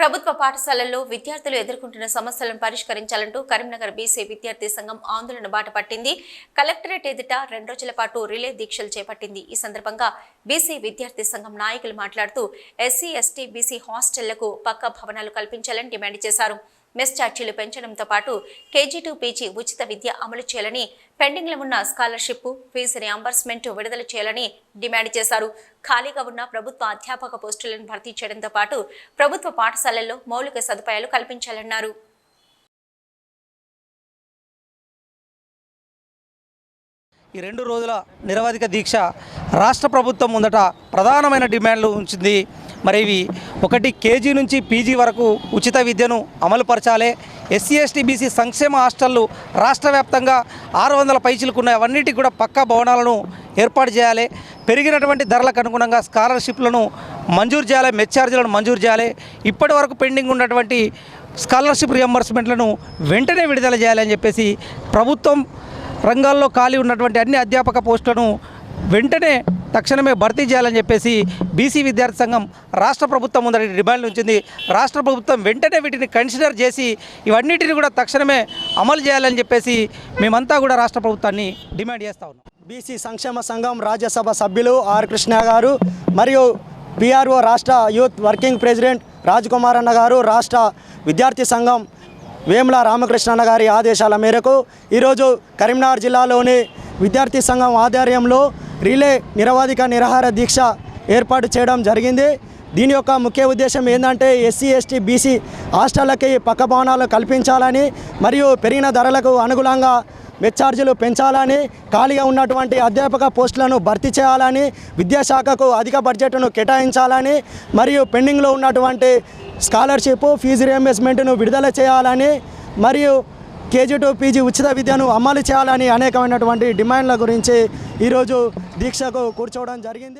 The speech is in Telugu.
ప్రభుత్వ పాఠశాలల్లో విద్యార్థులు ఎదుర్కొంటున్న సమస్యలను పరిష్కరించాలంటూ కరీంనగర్ బీసీ విద్యార్థి సంఘం ఆందోళన బాట పట్టింది. కలెక్టరేట్ ఎదుట రెండు రోజుల పాటు రిలే దీక్షలు చేపట్టింది. ఈ సందర్భంగా బీసీ విద్యార్థి సంఘం నాయకులు మాట్లాడుతూ ఎస్సీ ఎస్టీ బీసీ హాస్టళ్ళకు పక్కా భవనాలు కల్పించాలని డిమాండ్ చేశారు. మెస్ ఛార్జీలు పెంచడంతో పాటు కేజీ టు పీజీ ఉచిత విద్య అమలు చేయాలని పెండింగ్లో ఉన్న స్కాలర్షిప్ ఫీజు రియంబర్స్మెంట్ విడుదల చేయాలని డిమాండ్ చేశారు. ఖాళీగా ఉన్న ప్రభుత్వ అధ్యాపక పోస్టులను భర్తీ చేయడంతో పాటు ప్రభుత్వ పాఠశాలల్లో మౌలిక సదుపాయాలు కల్పించాలన్నారు. ఈ రెండు రోజుల నిరవధిక దీక్ష రాష్ట్ర ప్రభుత్వం ముందట ప్రధానమైన డిమాండ్లు ఉంచింది. మరి ఇవి ఒకటి కేజీ నుంచి పీజీ వరకు ఉచిత విద్యను అమలుపరచాలి. ఎస్సీ ఎస్టీ బీసీ సంక్షేమ హాస్టళ్ళు రాష్ట్ర వ్యాప్తంగా ఆరు వందల పైచీలకు అవన్నిటికి కూడా పక్కా భవనాలను ఏర్పాటు చేయాలి. పెరిగినటువంటి ధరలకు అనుగుణంగా స్కాలర్షిప్లను మంజూరు చేయాలి. మెచ్చార్జీలను మంజూరు చేయాలి. ఇప్పటి వరకు పెండింగ్ ఉన్నటువంటి స్కాలర్షిప్ రియంబర్స్మెంట్లను వెంటనే విడుదల చేయాలని చెప్పేసి ప్రభుత్వం రంగాల్లో ఖాళీ ఉన్నటువంటి అన్ని అధ్యాపక పోస్టులను వెంటనే తక్షణమే భర్తీ చేయాలని చెప్పేసి బీసీ విద్యార్థి సంఘం రాష్ట్ర ప్రభుత్వం ముందర డిమాండ్ ఉంచింది. రాష్ట్ర ప్రభుత్వం వెంటనే వీటిని కన్సిడర్ చేసి ఇవన్నిటిని కూడా తక్షణమే అమలు చేయాలని చెప్పేసి మేమంతా కూడా రాష్ట్ర ప్రభుత్వాన్ని డిమాండ్ చేస్తా ఉన్నాం. బీసీ సంక్షేమ సంఘం రాజ్యసభ సభ్యులు ఆర్ కృష్ణ గారు మరియు బీఆర్ఓ రాష్ట్ర యూత్ వర్కింగ్ ప్రెసిడెంట్ రాజ్కుమార్ అన్న గారు రాష్ట్ర విద్యార్థి సంఘం వేముల రామకృష్ణన్న గారి ఆదేశాల మేరకు ఈరోజు కరీంనగర్ జిల్లాలోని విద్యార్థి సంఘం ఆధ్వర్యంలో రిలే నిరవాధిక నిరాహార దీక్ష ఏర్పాటు చేయడం జరిగింది. దీని యొక్క ముఖ్య ఉద్దేశం ఏంటంటే ఎస్సీ ఎస్టీ బీసీ హాస్టళ్ళకి పక్క భవనాలు కల్పించాలని మరియు పెరిగిన ధరలకు అనుగుణంగా మెచ్చార్జీలు పెంచాలని ఖాళీగా ఉన్నటువంటి అధ్యాపక పోస్టులను భర్తీ చేయాలని విద్యాశాఖకు అధిక బడ్జెట్ను కేటాయించాలని మరియు పెండింగ్లో ఉన్నటువంటి స్కాలర్షిప్ ఫీజు రియంబర్స్మెంట్ను విడుదల చేయాలని మరియు కేజీ టు పీజీ ఉచిత విద్యను అమలు చేయాలని అనేకమైనటువంటి డిమాండ్ల గురించి ఈరోజు దీక్షకు కూర్చోవడం జరిగింది.